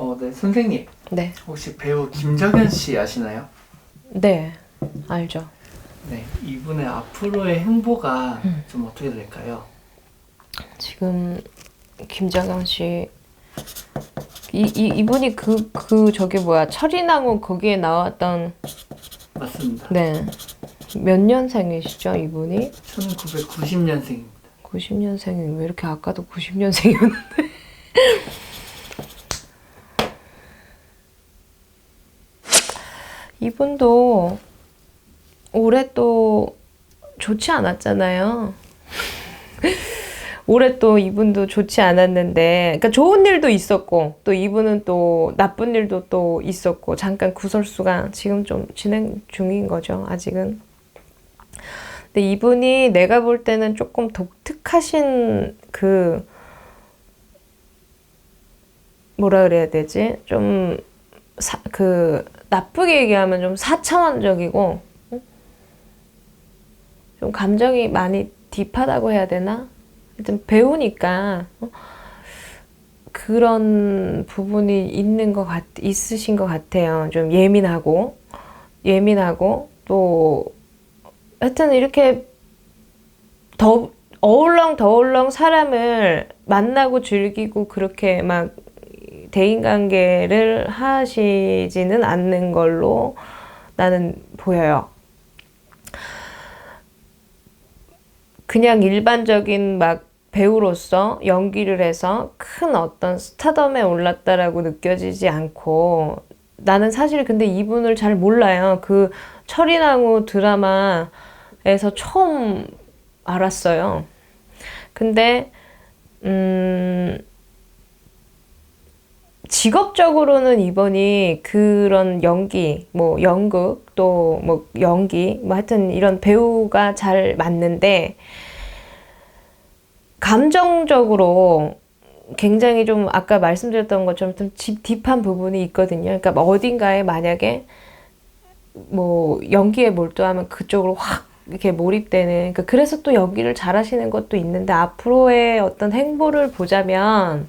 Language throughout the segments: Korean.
어, 네, 선생님. 네. 혹시 배우 김정현 씨 아시나요? 네. 알죠. 네, 이분의 앞으로의 행보가 음. 좀 어떻게 될까요? 지금 김장현 씨 이, 이 이분이 그 그 저기 뭐야 철인왕후 거기에 나왔던 맞습니다. 네. 몇 년생이시죠, 이분이? 1990년생입니다. 90년생이 왜 이렇게 아까도 90년생이었는데? 이분도 올해 또 좋지 않았잖아요. 올해 또 이분도 좋지 않았는데, 그러니까 좋은 일도 있었고, 또 이분은 또 나쁜 일도 또 있었고, 잠깐 구설수가 지금 좀 진행 중인 거죠, 아직은. 근데 이분이 내가 볼 때는 조금 독특하신 그 뭐라 그래야 되지? 좀그 나쁘게 얘기하면 좀 사차원적이고 응? 좀 감정이 많이 딥하다고 해야 되나? 하여튼 배우니까 어? 그런 부분이 있는 것 같, 있으신 것 같아요. 좀 예민하고 예민하고 또 하여튼 이렇게 더 어울렁 더울렁 사람을 만나고 즐기고 그렇게 막 대인관계를 하시지는 않는 걸로 나는 보여요. 그냥 일반적인 막 배우로서 연기를 해서 큰 어떤 스타덤에 올랐다라고 느껴지지 않고 나는 사실 근데 이분을 잘 몰라요. 그 철인왕후 드라마에서 처음 알았어요. 근데 음 직업적으로는 이번이 그런 연기, 뭐 연극, 또 뭐 연기, 뭐 하여튼 이런 배우가 잘 맞는데 감정적으로 굉장히 좀 아까 말씀드렸던 것처럼 좀 딥- 딥한 부분이 있거든요. 그러니까 뭐 어딘가에 만약에 뭐 연기에 몰두하면 그쪽으로 확 이렇게 몰입되는 그러니까 그래서 또 연기를 잘하시는 것도 있는데 앞으로의 어떤 행보를 보자면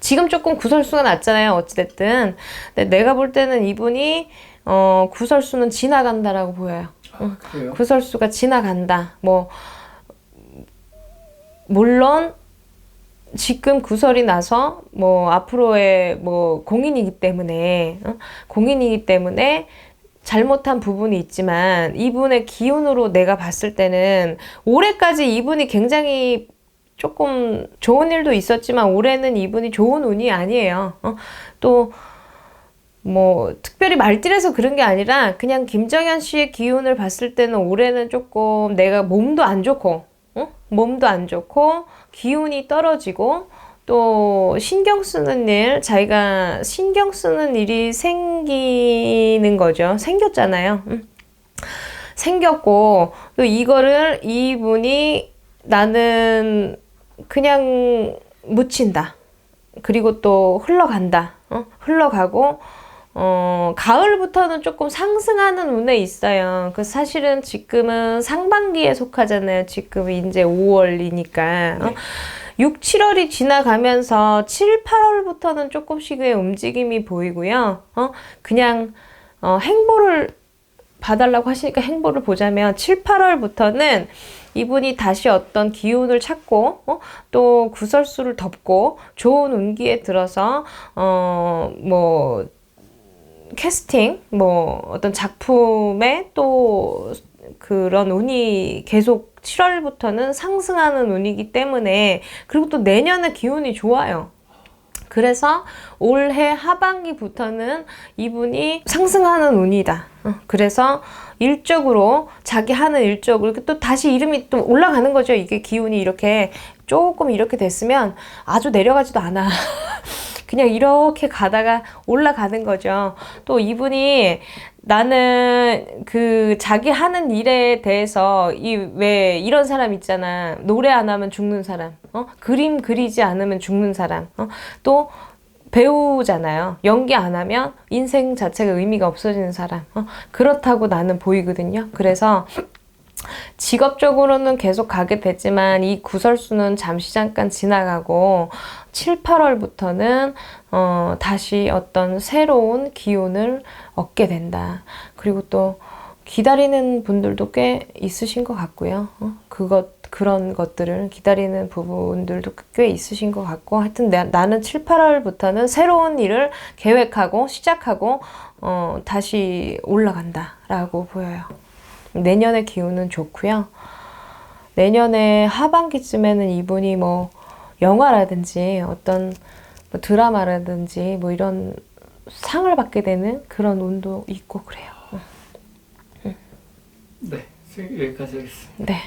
지금 조금 구설수가 낮잖아요 어찌됐든 내가 볼 때는 이분이 어 구설수는 지나간다라고 보여요 아? 구설수가 지나간다 뭐 물론 지금 구설이 나서 뭐 앞으로의 뭐 공인이기 때문에 어? 공인이기 때문에 잘못한 부분이 있지만 이분의 기운으로 내가 봤을 때는 올해까지 이분이 굉장히 조금 좋은 일도 있었지만 올해는 이분이 좋은 운이 아니에요. 어? 또 뭐 특별히 말띠라서 그런 게 아니라 그냥 김정현 씨의 기운을 봤을 때는 올해는 조금 내가 몸도 안 좋고 어? 몸도 안 좋고 기운이 떨어지고 또 신경 쓰는 일 자기가 신경 쓰는 일이 생기는 거죠 생겼잖아요 음. 생겼고 또 이거를 이분이 나는 그냥 묻힌다 그리고 또 흘러간다 어? 흘러가고 어, 가을부터는 조금 상승하는 운에 있어요. 그 사실은 지금은 상반기에 속하잖아요. 지금 이제 5월이니까. 어? 6, 7월이 지나가면서 7, 8월부터는 조금씩의 움직임이 보이고요. 어? 그냥 어, 행보를 봐달라고 하시니까 행보를 보자면 7, 8월부터는 이분이 다시 어떤 기운을 찾고 어? 또 구설수를 덮고 좋은 운기에 들어서 어뭐 캐스팅, 뭐 어떤 작품에 또 그런 운이 계속 7월부터는 상승하는 운이기 때문에 그리고 또 내년에 기운이 좋아요. 그래서 올해 하반기부터는 이분이 상승하는 운이다. 어, 그래서 일적으로 자기 하는 일적으로 또 다시 이름이 또 올라가는 거죠. 이게 기운이 이렇게 조금 이렇게 됐으면 아주 내려가지도 않아. 그냥 이렇게 가다가 올라가는 거죠. 또 이분이 나는 그 자기 하는 일에 대해서 이 왜 이런 사람 있잖아. 노래 안 하면 죽는 사람. 어? 그림 그리지 않으면 죽는 사람. 어? 또 배우잖아요. 연기 안 하면 인생 자체가 의미가 없어지는 사람. 어? 그렇다고 나는 보이거든요. 그래서 직업적으로는 계속 가게 되지만 이 구설수는 잠시 잠깐 지나가고 7, 8월부터는 어, 다시 어떤 새로운 기운을 얻게 된다. 그리고 또 기다리는 분들도 꽤 있으신 것 같고요. 어, 그것 그런 것들을 기다리는 부분들도 꽤 있으신 것 같고 하여튼 나, 나는 7, 8월부터는 새로운 일을 계획하고 시작하고 어, 다시 올라간다라고 보여요. 내년의 기운은 좋고요. 내년에 하반기쯤에는 이분이 뭐 영화라든지 어떤 뭐 드라마라든지 뭐 이런 상을 받게 되는 그런 운도 있고 그래요. 네. 여기까지 하겠습니다. 네.